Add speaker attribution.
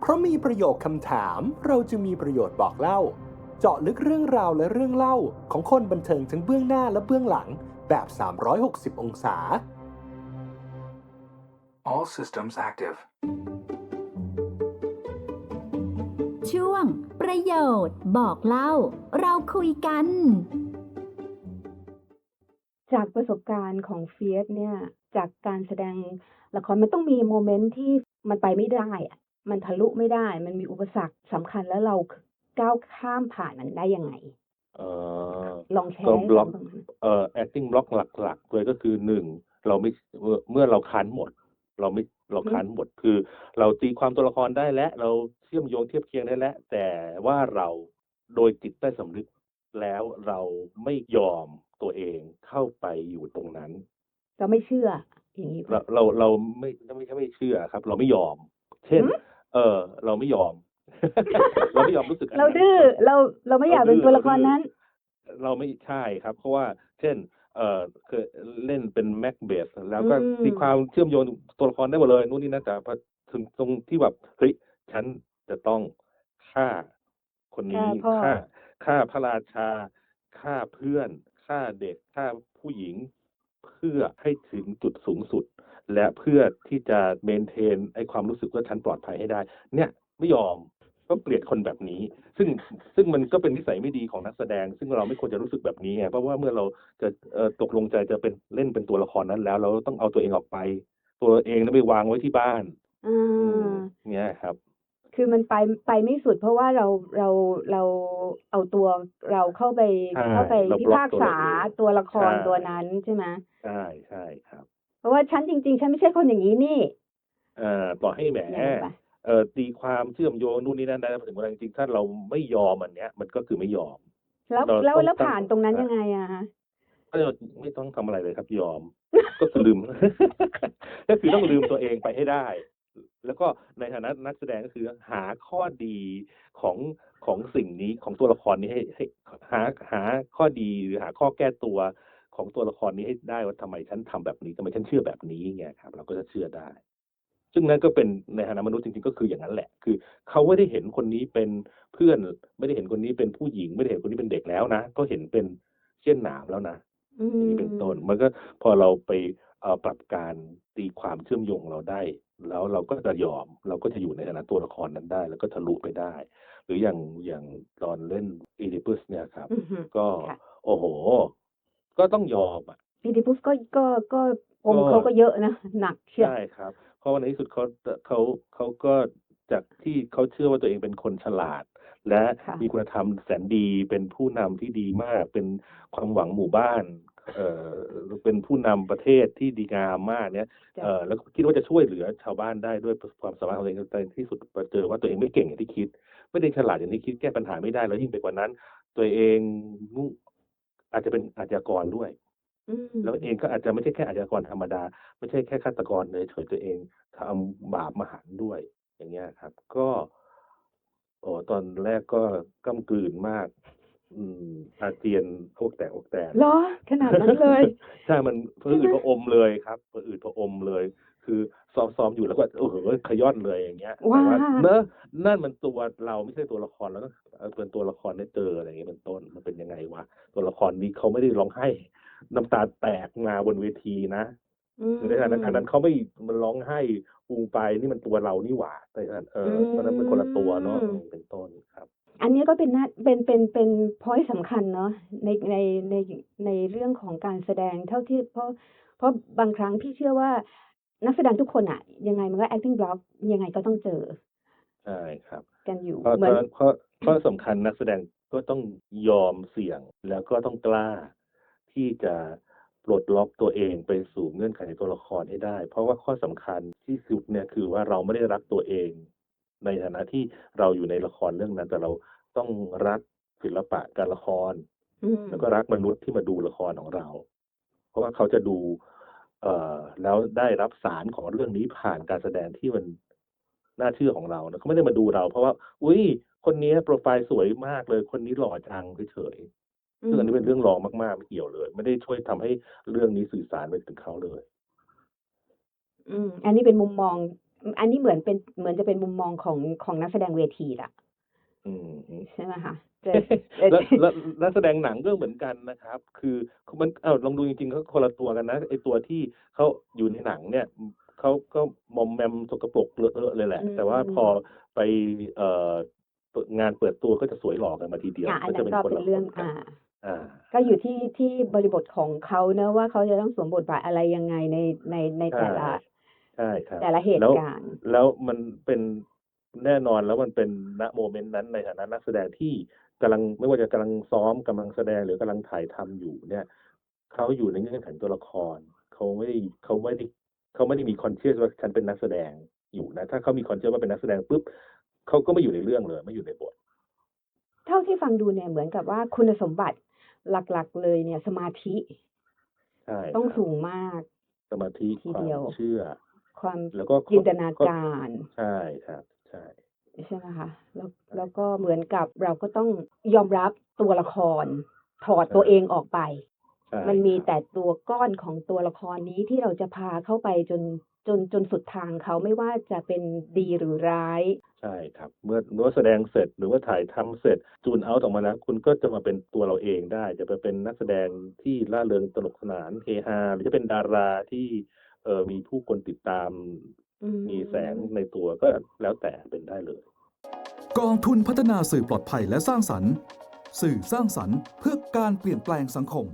Speaker 1: เพราะมีประโยคคำถามเราจึงมีประโยชน์บอกเล่า เจาะลึกเรื่องราวและเรื่องเล่าของคนบันเทิงทั้งเบื้องหน้าและเบื้องหลังแบบ 360 องศา
Speaker 2: All systems active.
Speaker 3: ช่วง ประโยชน์ บอกเล่า เราคุยกัน
Speaker 4: จากประสบการณ์ของเฟียสเนี่ย จากการแสดงละครมันต้องมีโมเมนต์ที่ มันไปไม่ได้อะมันทะลุไม่ได้ มันมีอุปสรรคสำคัญแล้วเราก้าวข้ามผ่านมันได้ยังไง
Speaker 5: เอ่อ
Speaker 4: ลองแชร์
Speaker 5: ก็
Speaker 4: ให้
Speaker 5: บล็อก
Speaker 4: ฟังหน่อย
Speaker 5: เอ่อ acting block หลักๆเลยก็คือหนึ่งเราไม่เมื่อเมื่อเราคันหมด เราไม่เราคันหมดคือ เราตีความตัวละครได้แล้วเราเชื่อมโยงเทียบเคียงได้แล้วแต่ว่าเราโดยจิตใต้สำนึกแล้วเราไม่ยอมตัวเองเข้าไปอยู่ตรงนั้น
Speaker 4: เราไม่เชื่อ อย่างนี้
Speaker 5: เรา
Speaker 4: ปะ
Speaker 5: เราเราไม่ไม่ใช่ไม่เชื่อครับ เราไม่ยอม เช่น
Speaker 4: หืม
Speaker 5: เออ เราไม่ยอม เราไม่ยอมรู้สึกนนั้น
Speaker 4: เราดื้อเราเราไม่อยากเป็นตัวละครนั้น
Speaker 5: เราไม่ใช่ครับ เพราะว่า เช่น เอ่อเคยเล่นเป็นแม็กเบสแล้วก็
Speaker 4: อืม
Speaker 5: มีความเชื่อมโยงตัวละครได้หมดเลยนู่นนี่นั่นแต่พอถึงตรงที่แบบเฮ้ยฉันจะต้องฆ่าคนนี้
Speaker 4: ฆ่าพ่อ
Speaker 5: ฆ่าฆ่าพระราชาฆ่าเพื่อนฆ่าเด็กฆ่าผู้หญิงเพื่อให้ถึงจุดสูงสุด และเพื่อที่จะเมนเทนไอความรู้สึกว่าฉันปลอดภัยให้ได้ เนี่ยไม่ยอมก็เกลียดคนแบบนี้ ซึ่งซึ่งมันก็เป็นนิสัยไม่ดีของนักแสดง ซึ่งเราไม่ควรจะรู้สึกแบบนี้ไงเพราะว่าเมื่อเราจะเอ่อตกลงใจจะเป็นเล่นเป็นตัวละครนั้นแล้ว เราต้องเอาตัวเองออกไป ตัวเองนั้นไปวางไว้ที่บ้าน
Speaker 4: อ่า
Speaker 5: เนี่ยครับ
Speaker 4: คือมันไปไปไม่สุด เพราะว่าเราเราเราเอาตัวเราเข้าไป
Speaker 5: ใช่
Speaker 4: เข้าไป
Speaker 5: เรา
Speaker 4: พิ
Speaker 5: บล็อก
Speaker 4: พาก
Speaker 5: ตัว
Speaker 4: ษา
Speaker 5: เราเอง
Speaker 4: ตัวละคร
Speaker 5: ใช่
Speaker 4: ตัวนั้นใช่ไหม
Speaker 5: ใช่ใช่ครับ
Speaker 4: เพราะว่าฉันจริง ๆ ฉันไม่ใช่คนอย่างนี้นี่
Speaker 5: เอ่อต่อให้แหม
Speaker 4: อย่างนั้นปะ
Speaker 5: เอ่อตีความเชื่อมโยงนู่นนี่นั่นได้พอถึงเวลาจริงๆถ้าเราไม่ยอมอันเนี้ย มันก็คือไม่ยอม
Speaker 4: แล้ว
Speaker 5: เรา
Speaker 4: แล้ว
Speaker 5: ต้อง
Speaker 4: แล้ว
Speaker 5: ตั้ง
Speaker 4: ผ่านตรงนั้น
Speaker 5: อะ
Speaker 4: ยังไงอะฮะ
Speaker 5: ก็ไม่ต้องทำอะไรเลยครับยอม ก็คือลืม ก็คือต้องลืมตัวเองไปให้ได้ แล้วก็ในฐานะนักแสดงก็คือหาข้อดีของของสิ่งนี้ของตัวละครนี้ให้ให้หาหาข้อดีหรือหาข้อแก้ตัวของตัวละครนี้ให้ได้ว่าทำไมฉันทำแบบนี้ทำไมฉันเชื่อแบบนี้ไงครับ เราก็จะเชื่อได้ ซึ่งนั่นก็เป็นในฐานะมนุษย์จริงๆก็คืออย่างนั้นแหละ คือเขาไม่ได้เห็นคนนี้เป็นเพื่อน ไม่ได้เห็นคนนี้เป็นผู้หญิง ไม่ได้เห็นคนนี้เป็นเด็กแล้วนะก็เห็นเป็นเช่นหนามแล้วนะ
Speaker 4: อ
Speaker 5: ย่างนี้เป็นต้นมันก็พอเราไป ปรับการตีความเชื่อมโยงเราได้ แล้วเราก็จะยอมเราก็จะอยู่ในฐานะตัวละครนั้นได้ แล้วก็ทะลุไปได้ หรืออย่างอย่างตอนเล่นอีดิปัสเนี่ยครับ
Speaker 4: อือฮึ
Speaker 5: ก็
Speaker 4: ค่ะ
Speaker 5: โอ้โห ก็ต้องยอมอะ
Speaker 4: อีดิปุสก็ก็ก็อง
Speaker 5: ก็
Speaker 4: ค์เขาก็เยอะนะหนักเชียว
Speaker 5: ใช่ครับ เพราะว่าในที่สุดเขาเขาเขาก็จากที่เขาเชื่อว่าตัวเองเป็นคนฉลาด และ
Speaker 4: ค่ะ
Speaker 5: มีคุณธรรมแสนดีเป็นผู้นำที่ดีมากเป็นความหวังหมู่บ้าน เอ่อเป็นผู้นำประเทศที่ดีงามมากเนี่ยเอ่อแล้วก็คิดว่าจะช่วยเหลือชาวบ้านได้ด้วยความสามารถของตัวเองแต่ในที่สุดมาเจอว่าตัวเองไม่เก่งอย่างที่คิด ไม่ได้ฉลาดอย่างที่คิดแก้ปัญหาไม่ได้แล้วยิ่งไปกว่านั้น ตัวเองมุ่งอาจจะเป็นอาชญากรด้วย
Speaker 4: อืม
Speaker 5: แล้วเองก็อาจจะไม่ใช่แค่อาชญากรธรรมดา ไม่ใช่แค่ฆาตกรเลยเฉยตัวเองทำบาปมหันต์ด้วย อย่างเงี้ยครับ ก็ โอ้ตอนแรกก็ก้ำกลืนมาก อืมอาเจียนพวกแตกพวกแตก
Speaker 4: เหรอ ขนาดนั้นเลย
Speaker 5: ใช่มันเพื่ออืดพระอมเลยครับเพื่ออืดพระอมเลย คือซ้อมซ้อมอยู่แล้วก็โอ้โหขย้อนเลยอย่างเงี้ยแต่
Speaker 4: ว้า
Speaker 5: ว่าเนอะนั่นมันตัวเราไม่ใช่ตัวละครแล้วก็เอาเป็นตัวละครได้เจออะไรอย่างเงี้ยเป็นต้นมันเป็นยังไงวะตัวละครนี้เขาไม่ได้ร้องไห้ น้ำตาแตกมาบนเวทีนะ
Speaker 4: อืม
Speaker 5: ในขณะนั้นอันนั้นเขาไม่มันร้องไห้ปูไปนี่มันตัวเรานี่หว่าแต่เออตอนนั้นเป็นคนละตัวเนาะ
Speaker 4: อืม
Speaker 5: เป็นต้นครับ
Speaker 4: อันนี้ก็เป็นหน้าเป็นเป็นเป็นพอยสำคัญเนาะในในในในเรื่องของการแสดงเท่าที่เพราะเพราะบางครั้งพี่เชื่อว่านักแสดงทุกคนอะยังไงมันก็ acting block ยังไงก็ต้องเจอ
Speaker 5: ใช่ครับ
Speaker 4: กันอยู่
Speaker 5: เพราะ
Speaker 4: เหมือน
Speaker 5: เพราะเพราะสำคัญนักแสดงก็ต้องยอมเสี่ยงแล้วก็ต้องกล้าที่จะปลดล็อกตัวเองไปสู่เงื่อนไขในตัวละครให้ได้ เพราะว่าข้อสำคัญที่สุดเนี่ยคือว่าเราไม่ได้รักตัวเอง ในฐานะที่เราอยู่ในละครเรื่องนั้นแต่เรา ต้องรักศิลปะการละคร
Speaker 4: อืม
Speaker 5: แล้วก็รักมนุษย์ที่มาดูละครของเรา เพราะว่าเขาจะดู เอ่อแล้วได้รับสารของเรื่องนี้ผ่านการแสดงที่มันน่าเชื่อของเรานะเขาไม่ได้มาดูเรา เพราะว่า อุ้ยคนนี้โปรไฟล์สวยมากเลย คนนี้หล่อจังเฉยๆซึ่งอันนี้เป็นเรื่องรองมากๆไม่เกี่ยวเลย ไม่ได้ช่วยทำให้เรื่องนี้สื่อสารไปถึงเขาเลย
Speaker 4: อืม อันนี้เป็นมุมมอง อันนี้เหมือนเป็นเหมือนจะเป็นมุมมองของของนักแสดงเวทีละ
Speaker 5: อืม
Speaker 4: ใช่ไหมคะแต่
Speaker 5: แล้วแล้วนักแสดงหนังก็เหมือนกันนะครับ คือมันเอ้าลองดูจริงๆเขาคนละตัวกันนะไอตัวที่เขาอยู่ในหนังเนี่ยเขาก็มอมแมมสกปรกเลอะๆเลยแหละ
Speaker 4: อืม
Speaker 5: แต่ว่าพอไปเอ่องานเปิดตัวก็จะสวยหล่อกันมาทีเดียว
Speaker 4: อะอัน
Speaker 5: ก็
Speaker 4: นั้
Speaker 5: จะ
Speaker 4: น
Speaker 5: เป็น
Speaker 4: ก็
Speaker 5: คน
Speaker 4: เป็น
Speaker 5: ละ
Speaker 4: เรื่อง
Speaker 5: คนกัน
Speaker 4: อ่า
Speaker 5: อ่า
Speaker 4: ก็อยู่ที่ที่บริบทของเขาเนอะว่าเขาจะต้องสวมบทบาทอะไรยังไงในในในแต่ละ
Speaker 5: ใช่ครับ
Speaker 4: แต่ละเหตุ
Speaker 5: แล้ว
Speaker 4: การณ์
Speaker 5: แล้วมันเป็น แน่นอนแล้วมันเป็นณโมเมนต์นั้นในฐานะนักแสดงที่กำลังไม่ว่าจะกำลังซ้อมกำลังแสดงหรือกำลังถ่ายทำอยู่เนี่ยเขาอยู่ในเงื่อนไขตัวละครเขาไม่ได้เขาไม่ได้เขาไม่ได้มีคอนเชียสว่าฉันเป็นนักแสดงอยู่นะ ถ้าเขามีคอนเชียสว่าเป็นนักแสดงปุ๊บเขาก็ไม่อยู่ในเรื่องเลย ไม่อยู่ในบท
Speaker 4: เท่าที่ฟังดูเนี่ยเหมือนกับว่าคุณสมบัติหลักๆ เลยเนี่ย สมาธิ
Speaker 5: ใช่
Speaker 4: ต้อง
Speaker 5: ครับ
Speaker 4: สูงมาก
Speaker 5: สมาธิ
Speaker 4: ที
Speaker 5: ควา
Speaker 4: เดียว
Speaker 5: มเชื่อ
Speaker 4: ความ
Speaker 5: แล้วก็
Speaker 4: จินตนาการ
Speaker 5: ใช่ครับ ใช่
Speaker 4: ใช่ไหมคะแล้วแล้วก็เหมือนกับเราก็ต้องยอมรับตัวละคร ถอดตัวเองออกไป
Speaker 5: ใช่
Speaker 4: มันมี
Speaker 5: ครับ
Speaker 4: แต่ตัวก้อนของตัวละครนี้ที่เราจะพาเข้าไปจนจนจนสุดทางเขาไม่ว่าจะเป็นดีหรือร้าย
Speaker 5: ใช่ครับ เมื่อเมื่อแสดงเสร็จหรือว่าถ่ายทำเสร็จจูนเอาท์ออกมาแล้ว คุณก็จะมาเป็นตัวเราเองได้ จะไปเป็นนักแสดงที่ล่าเริงตลกสนานเฮฮาหรือจะเป็นดาราที่เอ่อมีผู้คนติดตาม
Speaker 4: อืม
Speaker 5: มีแสงในตัวก็แล้วแต่เป็นได้เลย
Speaker 6: กองทุนพัฒนาสื่อปลอดภัยและสร้างสรรค์ สื่อสร้างสรรค์เพื่อการเปลี่ยนแปลงสังคม